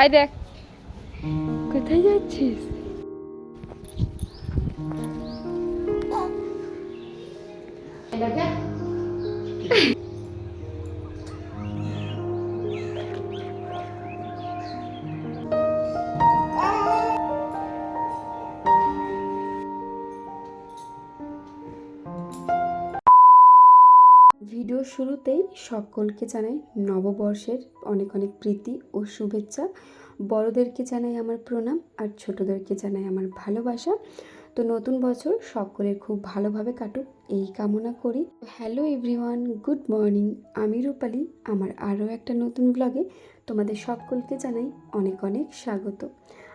আয় দেখ। কোথায় যাচ্ছিস? ভিডিও শুরুতেই সকলকে জানাই নববর্ষের অনেক অনেক প্রীতি ও শুভেচ্ছা। বড়দেরকে জানাই আমার প্রণাম আর ছোটদেরকে জানাই আমার ভালোবাসা। তো নতুন বছর সকলের খুব ভালোভাবে কাটুক, এই কামনা করি। Hello everyone, good morning. আমি রূপালী, আমার আরও একটা নতুন ব্লগে তোমাদের সকলকে জানাই অনেক অনেক স্বাগত।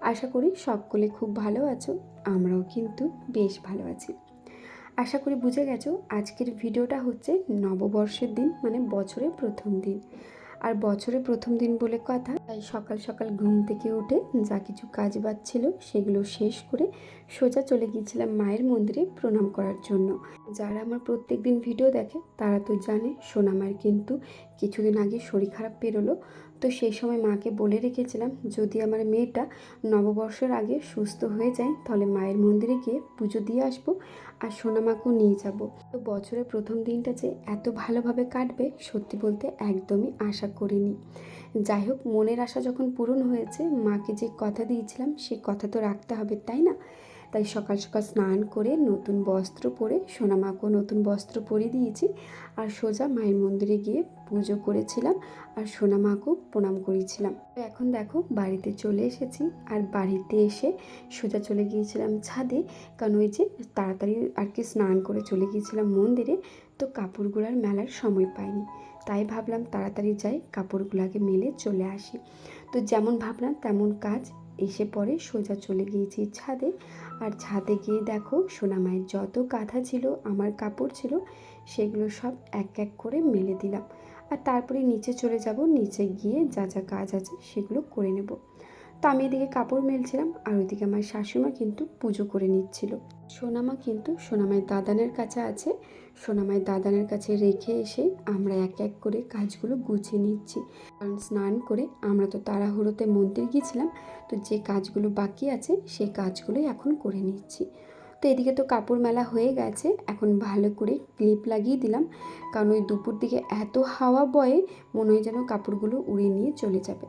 আশা করি সকলে খুব ভালো আছো, আমরাও কিন্তু বেশ ভালো আছি। আশা করি বুঝে গেছো, আজকের ভিডিওটা হচ্ছে নববর্ষের দিন মানে বছরের প্রথম দিন। আর বছরের প্রথম দিন বলে কথা, তাই সকাল সকাল ঘুম থেকে উঠে যা কিছু কাজ ছিল সেগুলো শেষ করে সোজা চলে গিয়েছিলাম মায়ের মন্দিরে প্রণাম করার জন্য। যারা আমার প্রত্যেক দিন ভিডিও দেখে, তারা তো জানে সোনা মায়ের কিন্তু কিছুদিন আগে শরীর খারাপ পেরোলো। তো সেই সময় মাকে বলে রেখেছিলাম, যদি আমার মেয়েটা নববর্ষের আগে সুস্থ হয়ে যায়, তাহলে মায়ের মন্দিরে গিয়ে পুজো দিয়ে আসব। আর সোনামাকেও নিয়ে যাব। তো বছরের প্রথম দিনটা যে এত ভালোভাবে কাটবে, সত্যি বলতে একদমই আশা করিনি। যাই হোক, মনের আশা যখন পূরণ হয়েছে, মাকে যে কথা দিয়েছিলাম, সে কথা তো রাখতে হবে, তাই না? তাই সকাল সকাল স্নান করে নতুন বস্ত্র পরে সোনামাকেও নতুন বস্ত্র পরিয়ে দিয়েছি আর সোজা মায়ের মন্দিরে গিয়ে পুজো করেছিলাম আর সোনামাকেও প্রণাম করেছিলাম তো এখন দেখো বাড়িতে চলে এসেছি আর বাড়িতে এসে সোজা চলে গিয়েছিলাম ছাদে, কারণ ওই যে তাড়াতাড়ি আর কি স্নান করে চলে গিয়েছিলাম মন্দিরে, তো কাপড়গুলার মেলার সময় পাইনি। তাই ভাবলাম তাড়াতাড়ি যাই কাপড়গুলোকে মেলে চলে আসি। তো যেমন ভাবলাম তেমন কাজ এসে পরে সোজা চলে গিয়েছি ছাদে। আর ছাদে গিয়ে দেখো সোনামায়ের যত কাঁথা ছিল, আমার কাপড় ছিল, সেগুলো সব এক এক করে মেলে দিলাম। আর তারপরে নিচে চলে যাব, নিচে গিয়ে যা যা কাজ আছে সেগুলো করে নেব। তো আমি এদিকে কাপড় মেলছিলাম, আর ওইদিকে আমার শাশুড়িমা কিন্তু পুজো করে নিচ্ছিল। সোনামা কিন্তু সোনামায়ের দাদানের কাছে আছে সোনামায়ের দাদানের কাছে রেখে এসে আমরা এক এক করে কাজগুলো গুছিয়ে নিচ্ছি। কারণ স্নান করে আমরা তো তাড়াহুড়োতে মন্দির গিয়েছিলাম, তো যে কাজগুলো বাকি আছে সেই কাজগুলোই এখন করে নিচ্ছি। তো এদিকে তো কাপড় মেলা হয়ে গেছে, এখন ভালো করে ক্লিপ লাগিয়ে দিলাম। কারণ ওই দুপুর দিকে এত হাওয়া বয়ে, মনে হয় যেন কাপড়গুলো উড়িয়ে নিয়ে চলে যাবে।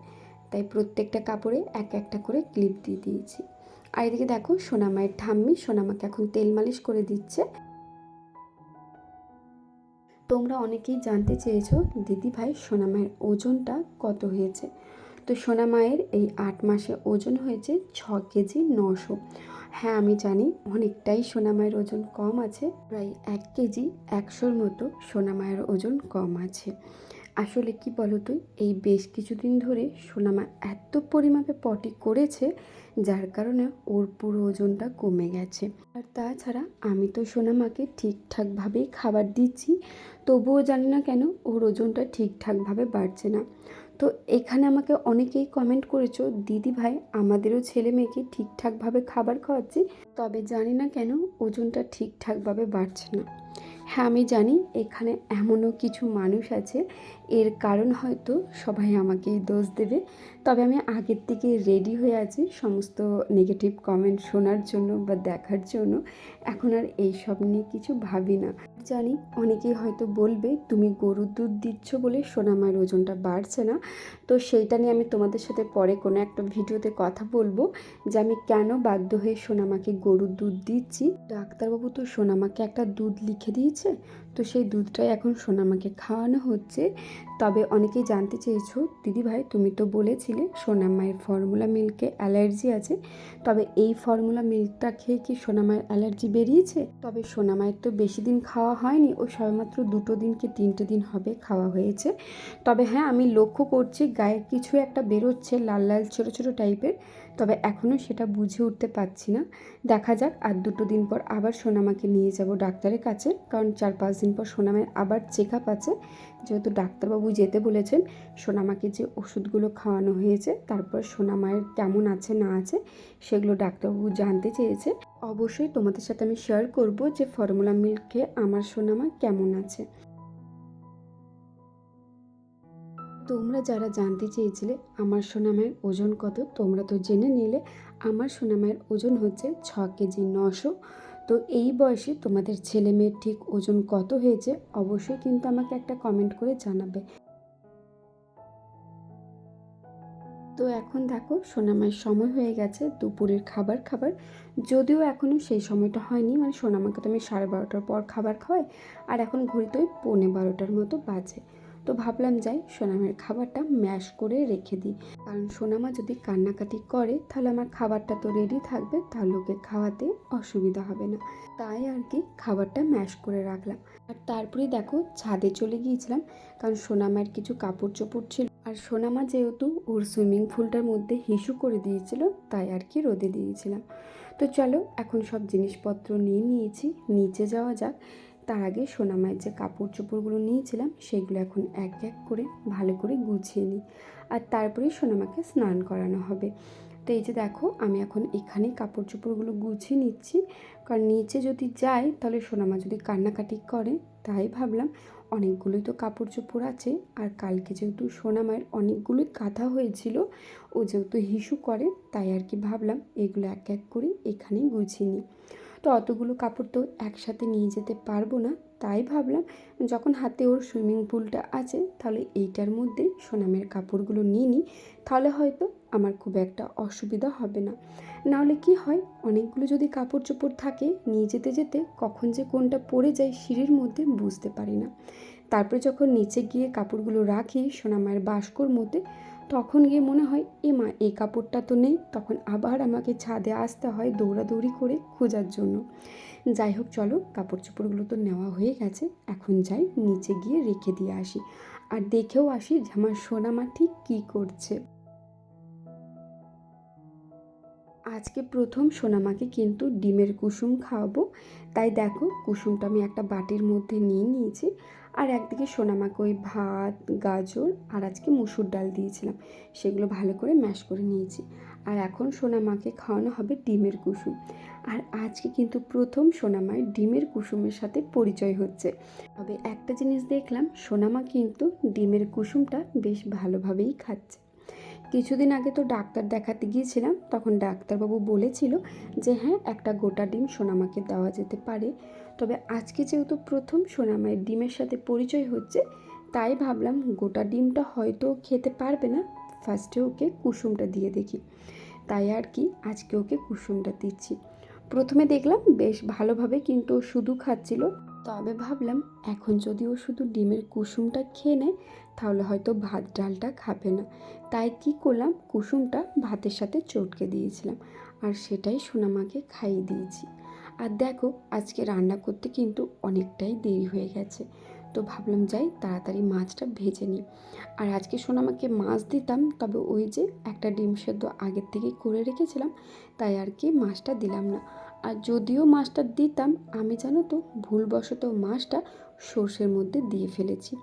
তাই প্রত্যেকটা কাপড়ে এক একটা করে ক্লিপ দিয়ে দিয়েছি। আর এদিকে দেখো, সোনামায়ের ঠাম্মি সোনামাকে এখন তেল মালিশ করে দিচ্ছে। তোমরা অনেকেই জানতে চেয়েছো দিদিভাই সোনামায়ের ওজনটা কত হয়েছে। তো সোনামায়ের এই আট মাসে ওজন হয়েছে ছ কেজি নশো। হ্যাঁ আমি জানি অনেকটাই সোনামায়ের ওজন কম আছে। প্রায় এক কেজি একশোর মতো সোনামায়ের ওজন কম আছে। আসলে কি বলো তো এই বেশ কিছুদিন ধরে সোনামা এত পরিমাপে পটি করেছে যার কারণে ওর পুরো ওজনটা কমে গেছে। আর তাছাড়া আমি তো সোনামাকে ঠিকঠাকভাবেই খাবার দিচ্ছি, তবুও জানি না কেন ওর ওজনটা ঠিকঠাকভাবে বাড়ছে না। তো এখানে আমাকে অনেকেই কমেন্ট করেছ, দিদি ভাই, আমাদেরও ছেলে মেয়েকে ঠিকঠাকভাবে খাবার খাওয়াচ্ছি, তবে জানি না কেন ওজনটা ঠিকঠাকভাবে বাড়ছে না। হ্যাঁ আমি জানি এখানে এমনও কিছু মানুষ আছে। এর কারণ হয়তো সবাই আমাকেই দোষ দেবে। তবে আমি আগের থেকে রেডি হয়ে আছি সমস্ত নেগেটিভ কমেন্ট শোনার জন্য বা দেখার জন্য। এখন আর এই সব নিয়ে কিছু ভাবি না। জানি অনেকেই হয়তো বলবে, তুমি গরুর দুধ দিচ্ছ বলে সোনামায়ের ওজনটা বাড়ছে না। তো সেইটা নিয়ে আমি তোমাদের সাথে পরে কোনো একটা ভিডিওতে কথা বলব, যে আমি কেন বাধ্য হয়ে সোনামাকে গরুর দুধ দিচ্ছি। ডাক্তারবাবু তো সোনামাকে একটা দুধ লিখে দিয়েছে তো সেই দুধটাই এখন সোনামাকে খাওয়ানো হচ্ছে। তবে অনেকেই জানতে চেয়েছো, দিদি ভাই, তুমি তো বলেছিলে সোনামায়ের ফর্মুলা মিল্কে অ্যালার্জি আছে। তবে এই ফর্মুলা মিল্কটা খেয়ে কি সোনামায়ের অ্যালার্জি বেরিয়েছে? তবে সোনামায়ের তো বেশি দিন খাওয়া হয়নি, ও সবেমাত্র দুটো দিন কি তিনটে দিন হবে খাওয়া হয়েছে। তবে হ্যাঁ আমি লক্ষ্য করছি গায়ে কিছু একটা বেরোচ্ছে, লাল লাল ছোটো ছোটো টাইপের তবে এখনও সেটা বুঝে উঠতে পারছি না। দেখা যাক, আর দুটো দিন পর আবার সোনামাকে নিয়ে যাব ডাক্তারের কাছে, কারণ চার পাঁচ দিন পর সোনামায়ের আবার চেক আপ আছে। যেহেতু ডাক্তারবাবু যেতে বলেছেন, সোনামাকে যে ওষুধগুলো খাওয়ানো হয়েছে, তারপর সোনামায়ের কেমন আছে, না আছে, সেগুলো ডাক্তারবাবু জানতে চেয়েছে। অবশ্যই তোমাদের সাথে আমি শেয়ার করব যে ফর্মুলা মিল্ক খেয়ে আমার সোনামা কেমন আছে। তোমরা যারা জানতে চেয়েছিলে আমার সোনামায়ের ওজন কত, তোমরা তো জেনে নিলে। আমার সোনামায়ের ওজন হচ্ছে ছ কেজি নশো। তো এই বয়সে তোমাদের ছেলে মেয়ের ঠিক ওজন কত হয়েছে অবশ্যই কিন্তু আমাকে একটা কমেন্ট করে জানাবে। তো এখন দেখো সোনামায়ের সময় হয়ে গেছে, দুপুরের খাবার খাবার। যদিও এখনও সেই সময়টা হয়নি মানে সোনামাকে তো আমি সাড়ে বারোটার পর খাবার খাওয়াই। আর এখন ঘড়িতে ওই পৌনে বারোটার মতো বাজে। তো ভাবলাম যাই, সোনামের খাবারটা ম্যাশ করে রেখে দিই। কারণ সোনামা যদি কান্নাকাটি করে, তাহলে আমার খাবারটা তো রেডি থাকবে, তাহলে ওকে খাওয়াতে অসুবিধা হবে না। তাই আর কি খাবারটা ম্যাশ করে রাখলাম। আর তারপরে দেখো ছাদে চলে গিয়েছিলাম, কারণ সোনামার কিছু কাপড় চোপড় ছিল। আর সোনামা যেহেতু ওর সুইমিং পুলটার মধ্যে হিসু করে দিয়েছিল, তাই আর কি রোদে দিয়েছিলাম। তো চলো এখন সব জিনিসপত্র নিয়ে নিয়েছি, নিচে যাওয়া যাক। তার আগে সোনামায়ের যে কাপড় চোপড়গুলো নিয়েছিলাম, সেগুলো এখন এক এক করে ভালো করে গুছিয়ে নিই। আর তারপরে সোনামাকে স্নান করানো হবে। তো এই যে দেখো, আমি এখন এখানেই কাপড় চোপড়গুলো গুছিয়ে নিচ্ছি। কারণ নিচে যদি যাই, তাহলে সোনামা যদি কান্নাকাটি করে, তাই ভাবলাম অনেকগুলোই তো কাপড় চোপড় আছে। আর কালকে যেহেতু সোনামায়ের অনেকগুলোই কাঁথা হয়েছিল, ও যেহেতু হিসু করে, তাই আর কি ভাবলাম এগুলো এক এক করে এখানেই গুছিয়ে নিই। তো অতগুলো কাপড় তো একসাথে নিয়ে যেতে পারব না। তাই ভাবলাম যখন হাতে ওর সুইমিং পুলটা আছে, তাহলে এইটার মধ্যে সোনামের কাপড়গুলো নিয়ে নিই। তাহলে হয়তো আমার খুব একটা অসুবিধা হবে না। নাহলে কি হয়, অনেকগুলো যদি কাপড় চোপড় থাকে, নিয়ে যেতে যেতে কখন যে কোনটা পড়ে যায় সিঁড়ির মধ্যে বুঝতে পারি না। তারপরে যখন নিচে গিয়ে কাপড়গুলো রাখি সোনামায়ের বাস্কর মধ্যে তখন গিয়ে মনে হয়, এ মা, এই কাপড়টা তো নেই। তখন আবার আমাকে ছাদে আসতে হয় দৌড়াদৌড়ি করে খোঁজার জন্য। যাই হোক, চলো কাপড় চোপড়গুলো তো নেওয়া হয়ে গেছে। এখন যাই, নিচে গিয়ে রেখে দিয়ে আসি। আর দেখেও আসি যে আমার সোনামা ঠিক কী করছে। আজকে প্রথম সোনামাকে কিন্তু ডিমের কুসুম খাওয়াবো। তাই দেখো কুসুমটা আমি একটা বাটির মধ্যে নিয়ে নিয়েছি। আর একদিকে সোনামাকে ওই ভাত, গাজর আর আজকে মুসুর ডাল দিয়েছিলাম। সেগুলো ভালো করে ম্যাশ করে নিয়েছি। আর এখন সোনামাকে খাওয়ানো হবে ডিমের কুসুম। আর আজকে কিন্তু প্রথম সোনামায় ডিমের কুসুমের সাথে পরিচয় হচ্ছে। তবে একটা জিনিস দেখলাম, সোনামা কিন্তু ডিমের কুসুমটা বেশ ভালোভাবেই খাচ্ছে। কিছুদিন আগে তো ডাক্তার দেখাতে গিয়েছিলাম, তখন ডাক্তারবাবু বলেছিল যে হ্যাঁ একটা গোটা ডিম সোনামাকে দেওয়া যেতে পারে। তবে আজকে যেহেতু প্রথম সোনামায়ের ডিমের সাথে পরিচয় হচ্ছে, তাই ভাবলাম গোটা ডিমটা হয়তো খেতে পারবে না। ফার্স্টে ওকে কুসুমটা দিয়ে দেখি। তাই আর কি, আজকে ওকে কুসুমটা দিচ্ছি। প্রথমে দেখলাম বেশ ভালোভাবে কিন্তু শুধু খাচ্ছিল। তবে ভাবলাম, এখন যদি ও শুধু ডিমের কুসুমটা খেয়ে নেয়, তাহলে হয়তো ভাত ডালটা খাবে না। তাই কি করলাম, কুসুমটা ভাতের সাথে চটকে দিয়েছিলাম আর সেটাই সোনামাকে খাইয়ে দিয়েছি। আর দেখো, আজকে রান্না করতে কিন্তু অনেকটাই দেরি হয়ে গেছে। তো ভাবলাম যাই, তাড়াতাড়ি মাছটা ভেজে নিই। আর আজকে সোনামাকে মাছ দিতাম, তবে ওই যে একটা ডিম সেদ্ধ আগের থেকেই করে রেখেছিলাম, তাই আর কি মাছটা দিলাম না। আর যদিও মাছটা দিতাম, আমি জানো তো ভুলবশত মাছটা সর্ষের মধ্যে দিয়ে ফেলেছি।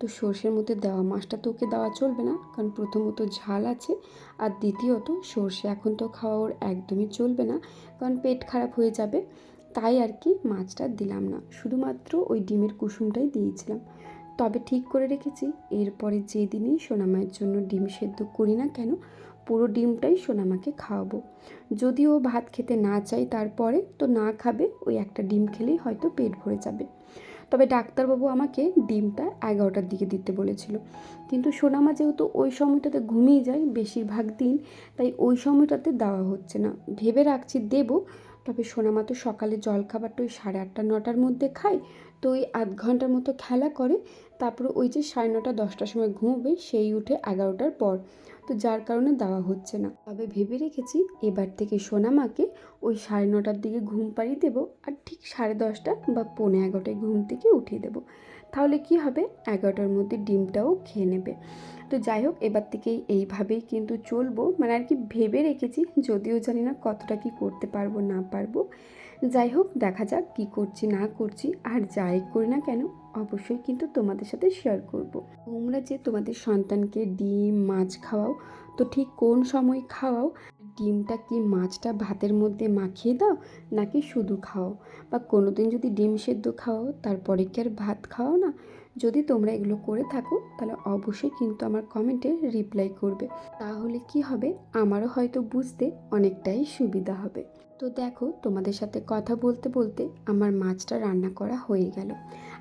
তো সর্ষের মধ্যে দেওয়া মাছটা তো ওকে দেওয়া চলবে না, কারণ প্রথমত ঝাল আছে, আর দ্বিতীয়ত সর্ষে এখন তো খাওয়া ওর একদমই চলবে না, কারণ পেট খারাপ হয়ে যাবে। তাই আর কি মাছটা দিলাম না। শুধুমাত্র ওই ডিমের কুসুমটাই দিয়েছিলাম। তবে ঠিক করে রেখেছি, এরপরে যেদিনই সোনামায়ের জন্য ডিম সেদ্ধ করি না কেন, পুরো ডিমটাই সোনামাকে খাওয়াবো। যদি ও ভাত খেতে না চাই তারপরে তো না খাবে, ওই একটা ডিম খেলেই হয়তো পেট ভরে যাবে। তবে ডাক্তারবাবু আমাকে ডিমটা এগারোটার দিকে দিতে বলেছিল। কিন্তু সোনামা যেহেতু ওই সময়টাতে ঘুমিয়ে যায়, বেশিরভাগ দিন তাই ওই সময়টাতে দেওয়া হচ্ছে না। ভেবে রাখছি দেবো তবে সোনামা তো সকালে জলখাবারটা ওই সাড়ে আটটা, নটার মধ্যে খায়। তো ওই আধ ঘণ্টার মতো খেলা করে। তারপরে ওই যে সাড়ে নটা, দশটার সময় ঘুমোবে, সেই উঠে এগারোটার পর। তো যার কারণে দেওয়া হচ্ছে না। তবে ভেবে রেখেছি এবার থেকে সোনামাকে ওই সাড়ে নটার দিকে ঘুম পাড়িয়ে দেবো। আর ঠিক সাড়ে দশটা বা পৌনে এগারোটায় ঘুম থেকে উঠিয়ে দেবো। তাহলে কি হবে? এগারোটার মধ্যে ডিমটাও খেয়ে নেবে। তো যাই হোক, এবার থেকেই এইভাবেই কিন্তু চলবো। মানে আর কি ভেবে রেখেছি, যদিও জানি না কতটা কি করতে পারব, না পারব। যাই হোক, দেখা যাক কী করছি, না করছি। আর যাই করি না কেন, অবশ্যই কিন্তু তোমাদের সাথে শেয়ার করব। তোমরা যে তোমাদের সন্তানকে ডিম, মাছ খাওয়াও, তো ঠিক কোন সময় খাওয়াও ডিমটা কি মাছটা ভাতের মধ্যে মাখিয়ে দাও নাকি শুধু খাও? বা কোনো দিন যদি ডিম সেদ্ধ খাও, তারপরে কি আর ভাত খাও না? যদি তোমরা এগুলো করে থাকো, তাহলে অবশ্যই কিন্তু আমার কমেন্টে রিপ্লাই করবে। তাহলে কি হবে? আমারও হয়তো বুঝতে অনেকটাই সুবিধা হবে। তো দেখো, তোমাদের সাথে কথা বলতে বলতে আমার মাছটা রান্না করা হয়ে গেল।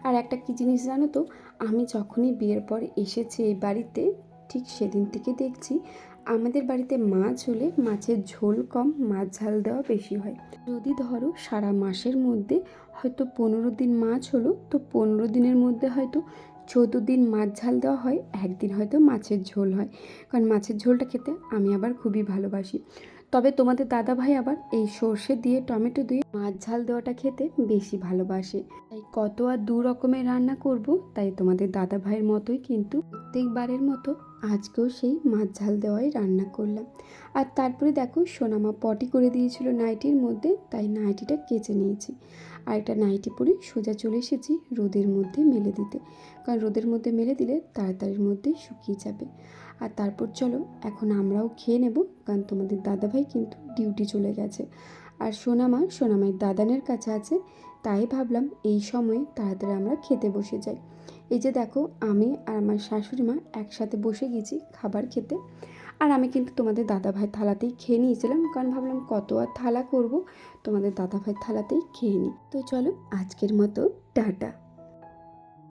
আর একটা কী জিনিস জানো তো? আমি যখনই বিয়ের পর এসেছি এই বাড়িতে, ঠিক সেদিন থেকে দেখছি আমাদের বাড়িতে মাছ হলে মাছের ঝোল কম, মাছ ঝাল দেওয়া বেশি হয়। যদি ধরো সারা মাসের মধ্যে হয়তো পনেরো দিন মাছ হলো, তো পনেরো দিনের মধ্যে হয়তো চোদ্দ দিন মাছ ঝাল দেওয়া হয়, একদিন হয়তো মাছের ঝোল হয়। কারণ মাছের ঝোলটা খেতে আমি আবার খুবই ভালোবাসি। তবে তোমাদের দাদা ভাই আবার এই সর্ষে দিয়ে, টমেটো দিয়ে মাছ ঝাল দেওয়াটা খেতে বেশি ভালোবাসে। তাই কত আর দু রকমের রান্না করব তাই তোমাদের দাদা ভাইয়ের মতোই কিন্তু প্রত্যেকবারের মতো আজকেও সেই মাছ ঝাল দেওয়াই রান্না করলাম। আর তারপরে দেখো, সোনামা পটি করে দিয়েছিল নাইটির মধ্যে, তাই নাইটিটা কেচে নিয়েছি। আর একটা নাইটি পরে সোজা চলে এসেছি রোদের মধ্যে মেলে দিতে। কারণ রোদের মধ্যে মেলে দিলে তাড়াতাড়ির মধ্যে শুকিয়ে যাবে। আর তারপর চলো, এখন আমরাও খেয়ে নেব, কারণ তোমাদের দাদাভাই কিন্তু ডিউটি চলে গেছে। আর সোনামা সোনামায়ের দাদানের কাছে আছে, তাই ভাবলাম এই সময়ে তাড়াতাড়ি আমরা খেতে বসে যাই। এই যে দেখো, আমি আর আমার শাশুড়ি মা একসাথে বসে গেছি খাবার খেতে। আর আমি কিন্তু তোমাদের দাদাভাই থালাতেই খেয়ে নিয়েছিলাম, কারণ ভাবলাম কত আর থালা করব, তোমাদের দাদাভাই থালাতেই খেয়ে নিই তো চলো, আজকের মতো, টাটা।